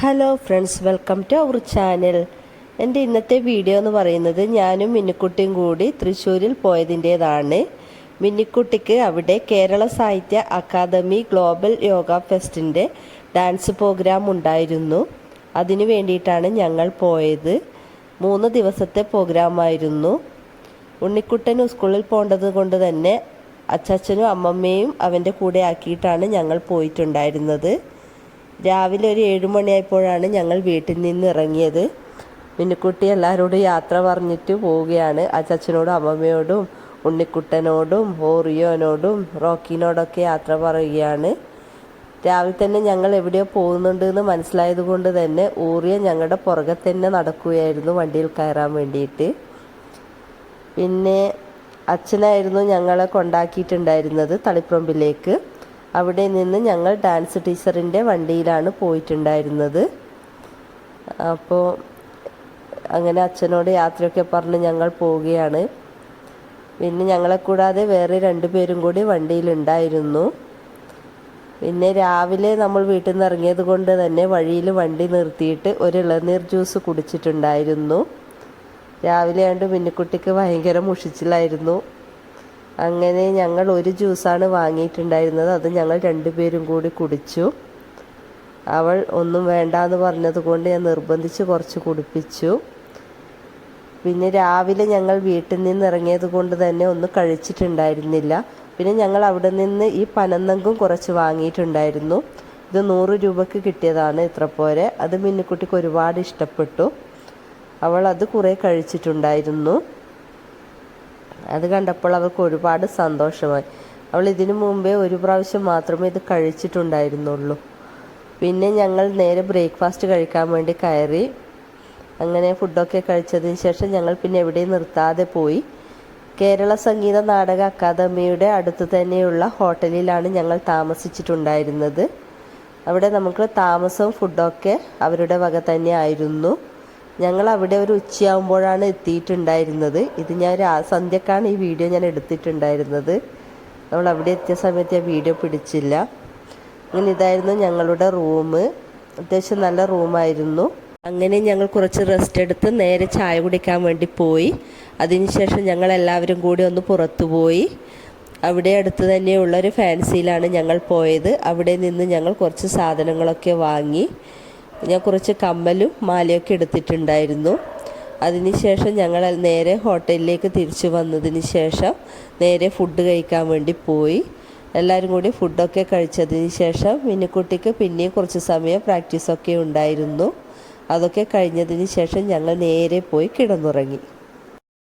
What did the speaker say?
Hello friends welcome to our channel എന്റെ ഇന്നത്തെ video എന്ന് പറയുന്നത് ഞാനും മിന്നിക്കുട്ടിയും കൂടി തൃശ്ശൂരിൽ പോയതിന്റേതാണ്. മിന്നിക്കുട്ടിക്ക് അവിടെ കേരള സാഹിത്യ അക്കാദമി ഗ്ലോബൽ യോഗ ഫെസ്റ്റിന്റെ ഡാൻസ് പ്രോഗ്രാം ഉണ്ടായിരുന്നു. അതിനു വേണ്ടിയിട്ടാണ് ഞങ്ങൾ പോയത്. മൂന്ന് ദിവസത്തെ പ്രോഗ്രാമായിരുന്നു ഉണ്ണിക്കുട്ടൻ സ്കൂളിൽ പോകേണ്ടത് കൊണ്ട് തന്നെ അച്ചാച്ചനും അമ്മമ്മയും അവന്റെ കൂടെ ആക്കിയിട്ടാണ് ഞങ്ങൾ പോയിട്ടുണ്ടായിരുന്നത്. രാവിലെ ഒരു ഏഴുമണിയായപ്പോഴാണ് ഞങ്ങൾ വീട്ടിൽ നിന്ന് ഇറങ്ങിയത്. മിന്നുക്കുട്ടി എല്ലാവരോടും യാത്ര പറഞ്ഞിട്ട് പോവുകയാണ്. അച്ചച്ചനോടും അമ്മമ്മയോടും ഉണ്ണിക്കുട്ടനോടും ഓറിയോനോടും റോക്കിനോടൊക്കെ യാത്ര പറയുകയാണ്. രാവിലെ തന്നെ ഞങ്ങൾ എവിടെയോ പോകുന്നുണ്ട് എന്ന് മനസ്സിലായത് കൊണ്ട് തന്നെ ഊറിയ ഞങ്ങളുടെ പുറകെ തന്നെ നടക്കുകയായിരുന്നു വണ്ടിയിൽ കയറാൻ വേണ്ടിയിട്ട്. പിന്നെ അച്ഛനായിരുന്നു ഞങ്ങളെ കൊണ്ടാക്കിയിട്ടുണ്ടായിരുന്നത് തളിപ്പറമ്പിലേക്ക്. അവിടെ നിന്ന് ഞങ്ങൾ ഡാൻസ് ടീച്ചറിന്റെ വണ്ടിയിലാണ് പോയിട്ടുണ്ടായിരുന്നത്. അപ്പോൾ അങ്ങനെ അച്ഛനോട് യാത്രയൊക്കെ പറഞ്ഞ് ഞങ്ങൾ പോവുകയാണ്. പിന്നെ ഞങ്ങളെ കൂടാതെ വേറെ രണ്ടു പേരും കൂടി വണ്ടിയിലുണ്ടായിരുന്നു. പിന്നെ രാവിലെ നമ്മൾ വീട്ടിൽ നിന്ന് ഇറങ്ങിയത് കൊണ്ട് തന്നെ വഴിയിൽ വണ്ടി നിർത്തിയിട്ട് ഒരു ഇളനീർ ജ്യൂസ് കുടിച്ചിട്ടുണ്ടായിരുന്നു. രാവിലെ ആണ്ട് മിന്നിക്കുട്ടിക്ക് ഭയങ്കര മുഷിച്ചിലായിരുന്നു. അങ്ങനെ ഞങ്ങൾ ഒരു ജ്യൂസാണ് വാങ്ങിയിട്ടുണ്ടായിരുന്നത്. അത് ഞങ്ങൾ രണ്ടുപേരും കൂടി കുടിച്ചു. അവൾ ഒന്നും വേണ്ട എന്ന് പറഞ്ഞതുകൊണ്ട് ഞാൻ നിർബന്ധിച്ച് കുറച്ച് കുടിപ്പിച്ചു. പിന്നെ രാവിലെ ഞങ്ങൾ വീട്ടിൽ നിന്ന് ഇറങ്ങിയത് കൊണ്ട് തന്നെ ഒന്നും കഴിച്ചിട്ടുണ്ടായിരുന്നില്ല. പിന്നെ ഞങ്ങൾ അവിടെ നിന്ന് ഈ പനന്നങ്കും കുറച്ച് വാങ്ങിയിട്ടുണ്ടായിരുന്നു. ഇത് നൂറ് രൂപക്ക് കിട്ടിയതാണ് ഇത്ര പോരെ. അത് മിന്നിക്കുട്ടിക്ക് ഒരുപാട് ഇഷ്ടപ്പെട്ടു. അവൾ അത് കുറേ കഴിച്ചിട്ടുണ്ടായിരുന്നു. അത് കണ്ടപ്പോൾ അവൾക്ക് ഒരുപാട് സന്തോഷമായി. അവൾ ഇതിനു മുമ്പേ ഒരു പ്രാവശ്യം മാത്രമേ ഇത് കഴിച്ചിട്ടുണ്ടായിരുന്നുള്ളൂ. പിന്നെ ഞങ്ങൾ നേരെ ബ്രേക്ക്ഫാസ്റ്റ് കഴിക്കാൻ വേണ്ടി കയറി. അങ്ങനെ ഫുഡൊക്കെ കഴിച്ചതിന് ശേഷം ഞങ്ങൾ പിന്നെ എവിടെയും നിർത്താതെ പോയി. കേരള സംഗീത നാടക അക്കാദമിയുടെ അടുത്ത് തന്നെയുള്ള ഹോട്ടലിലാണ് ഞങ്ങൾ താമസിച്ചിട്ടുണ്ടായിരുന്നത്. അവിടെ നമുക്ക് താമസവും ഫുഡൊക്കെ അവരുടെ വക തന്നെ ആയിരുന്നു. ഞങ്ങൾ അവിടെ ഒരു ഉച്ചയാകുമ്പോഴാണ് എത്തിയിട്ടുണ്ടായിരുന്നത്. ഇത് ഞാൻ സന്ധ്യക്കാണ് ഈ വീഡിയോ ഞാൻ എടുത്തിട്ടുണ്ടായിരുന്നത്. നമ്മൾ അവിടെ എത്തിയ സമയത്ത് ഞാൻ വീഡിയോ പിടിച്ചില്ല. അങ്ങനെ ഇതായിരുന്നു ഞങ്ങളുടെ റൂം. അത്യാവശ്യം നല്ല റൂമായിരുന്നു. അങ്ങനെ ഞങ്ങൾ കുറച്ച് റെസ്റ്റ് എടുത്ത് നേരെ ചായ കുടിക്കാൻ വേണ്ടി പോയി. അതിനുശേഷം ഞങ്ങൾ എല്ലാവരും കൂടി ഒന്ന് പുറത്തു പോയി. അവിടെ അടുത്ത് തന്നെയുള്ള ഒരു ഫാൻസിയിലാണ് ഞങ്ങൾ പോയത്. അവിടെ നിന്ന് ഞങ്ങൾ കുറച്ച് സാധനങ്ങളൊക്കെ വാങ്ങി. ഞാൻ കുറച്ച് കമ്മലും മാലയൊക്കെ എടുത്തിട്ടുണ്ടായിരുന്നു. അതിനുശേഷം ഞങ്ങൾ നേരെ ഹോട്ടലിലേക്ക് തിരിച്ചു വന്നതിന് ശേഷം നേരെ ഫുഡ് കഴിക്കാൻ വേണ്ടി പോയി. എല്ലാവരും കൂടി ഫുഡൊക്കെ കഴിച്ചതിന് ശേഷം മിന്നുക്കുട്ടിക്ക് പിന്നെയും കുറച്ച് സമയം പ്രാക്ടീസൊക്കെ ഉണ്ടായിരുന്നു. അതൊക്കെ കഴിഞ്ഞതിന് ശേഷം ഞങ്ങൾ നേരെ പോയി കിടന്നുറങ്ങി.